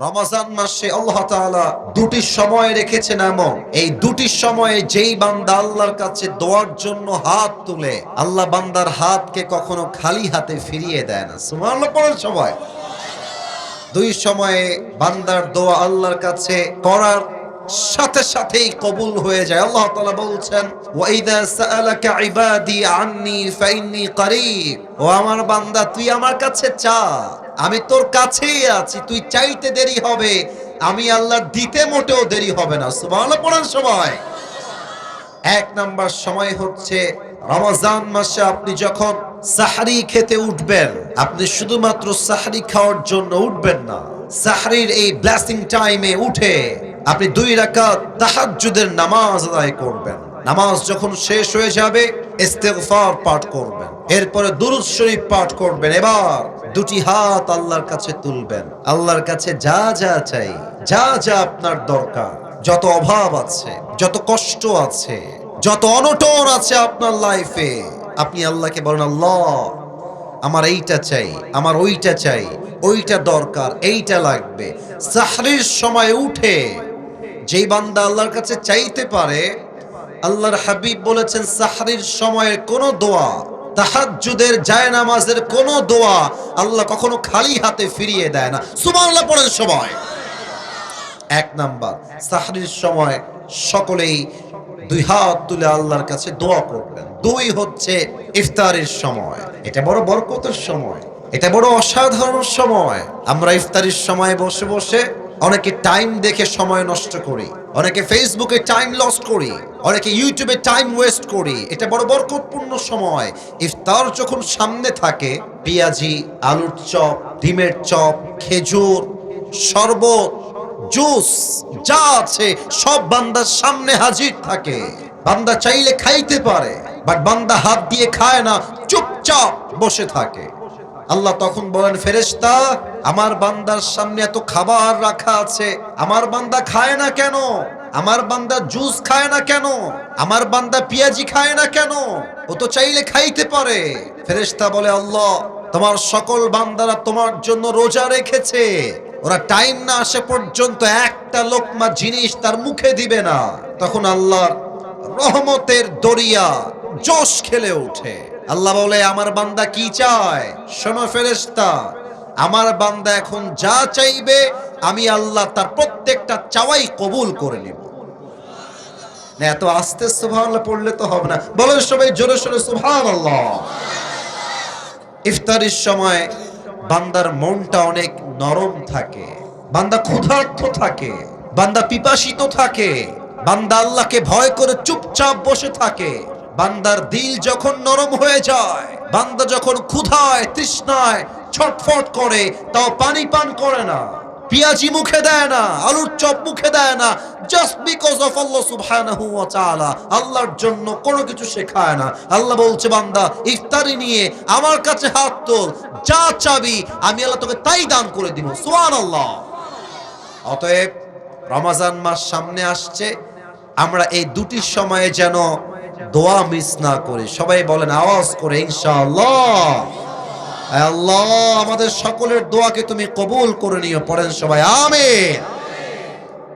রমাজান মাসে আল্লাহ তাআলা দুটি সময় রেখেছেন এমন। এই দুটি সময়ে যেই বান্দা আল্লাহর কাছে দোয়ার জন্য হাত তুলে, আল্লাহ বান্দার হাতকে কখনো খালি হাতে ফিরিয়ে দেয় না। সুবহানাল্লাহ সময়। দুই সময়ে বান্দার দোয়া আল্লাহর কাছে করার সাথে সাথেই কবুল হয়ে যায়। আল্লাহ তাআলা বলছেন আন্নি ও আমার বান্দা, তুই আমার কাছে চা। আমি তোর কাছেই আছি, তুই চাইতে দেরি হবে। আমি আল্লাহ দিতে মোটেও দেরি হবে না। সুবহানাল্লাহ পড়ার সময় এক নাম্বার সময় হচ্ছে রমজান মাসে আপনি যখন সাহারি খেতে উঠবেন, আপনি শুধুমাত্র সাহারি খাওয়ার জন্য উঠবেন না। সাহারির এই ব্লেসিং টাইমে উঠে আপনি দুই রাকাত তাহাজ্জুদের নামাজ আদায় করবেন। নামাজ যখন শেষ হয়ে যাবে, ইস্তেগফার পাঠ করবেন। এরপরে দুরুদ শরীফ পাঠ করবেন। এবার দুটি হাত আল্লাহর কাছে তুলবেন। আল্লাহর কাছে যা যা চাই, যা যা আপনার দরকার, যত অভাব আছে, যত কষ্ট আছে, যত অনটন আছে আপনার লাইফে আপনি আল্লাহকে বলেন, আল্লাহ, আমার এইটা চাই, আমার ওইটা চাই, ওইটা দরকার, এইটা লাগবে। সাহরির সময় উঠে যেই বান্দা আল্লাহর কাছে চাইতে পারে, আল্লাহর হাবিব বলেছেন, সাহরির সময়ের কোনো দোয়া তাহাজ্জুদের জায়নামাজের কোনো দোয়া আল্লাহ কখনো খালি হাতে ফিরিয়ে দেয় না। সুবহানাল্লাহ পড়েন সময় এক নাম্বার, সাহরির সময় সকলেই দুই হাত তুলে আল্লাহর কাছে দোয়া করবেন। দুই হচ্ছে ইফতারের সময়। এটা বড় বরকতের সময়। এটা বড় অসাধারণ সময়। আমরা ইফতারির সময় বসে বসে অনেকে টাইম দেখে সময় নষ্ট করি, অনেকে ফেসবুকে টাইম লস্ট করি, অনেকে ইউটিউবে টাইম ওয়েস্ট করি। এটা বড় বরকতপূর্ণ সময়। ইফতার যখন সামনে থাকে, পেঁয়াজি, আলুর চপ, ডিমের চপ, খেজুর, শরবত জুস যা আছে, সব বান্দার সামনে হাজির থাকে। বান্দা চাইলে খাইতে পারে বাট বান্দা হাত দিয়ে খায় না, চুপচাপ বসে থাকে। আল্লাহ তখন বলেন, ফেরেশতা, আমার বান্দার সামনে এত খাবার রাখা আছে। আমার বান্দা খায় না কেন? আমার বান্দা জুস খায় না কেন? আমার বান্দা পিয়াজি খায় না কেন? ও তো চাইলে খাইতে পারে। ফেরেশতা বলে, আল্লাহ, তোমার সকল বান্দারা তোমার জন্য রোজা রেখেছে। ওরা টাইম না আসে পর্যন্ত একটা লোকমা জিনিস তার মুখে দিবে না। তখন আল্লাহর রহমতের দরিয়া জোশ খেলে ওঠে। আল্লাহ বলে, আমার বান্দা কি চায়? শোনো ফেরেশতা, আমার বান্দা এখন যা চাইবে, আমি আল্লাহ তার প্রত্যেকটা চাওয়াই কবুল করে নিব। না, এত আস্তে সুবহানাল্লাহ পড়লে তো হবে না। বলেন সবাই জোরে সোরে, সুবহানাল্লাহ। ইফতারির সময় বান্দার মনটা অনেক নরম থাকে, বান্দা ক্ষুধার্ত থাকে, বান্দা পিপাসিত থাকে, বান্দা আল্লাহকে ভয় করে চুপচাপ বসে থাকে। বান্দার দিল যখন নরম হয়ে যায়, বান্দা যখন ক্ষুধায়, তৃষ্ণায় ছটফট করে, তাও পানি পান করে না, পিয়াজি মুখে দেয় না, আলুর চপ মুখে দেয় না জাস্ট বিকজ অফ আল্লাহ সুবহানাহু ওয়া তাআলা, আল্লাহর জন্য কোনো কিছু শেখায় না। আল্লাহ বলছে, বান্দা, ইফতারি নিয়ে আমার কাছে হাত তোল, যা চাবি আমি আল্লাহ তোকে তাই দান করে দিব, সুবহানাল্লাহ। অতএব রমাজান মাস সামনে আসছে, আমরা এই দুটি সময়ে যেন দোয়া মিস না করে, সবাই বলেন আওয়াজ করে, ইনশাআল্লাহ। আল্লাহ, আমাদের সকলের দোয়াকে তুমি কবুল করে নিও, পড়েন সবাই, আমিন।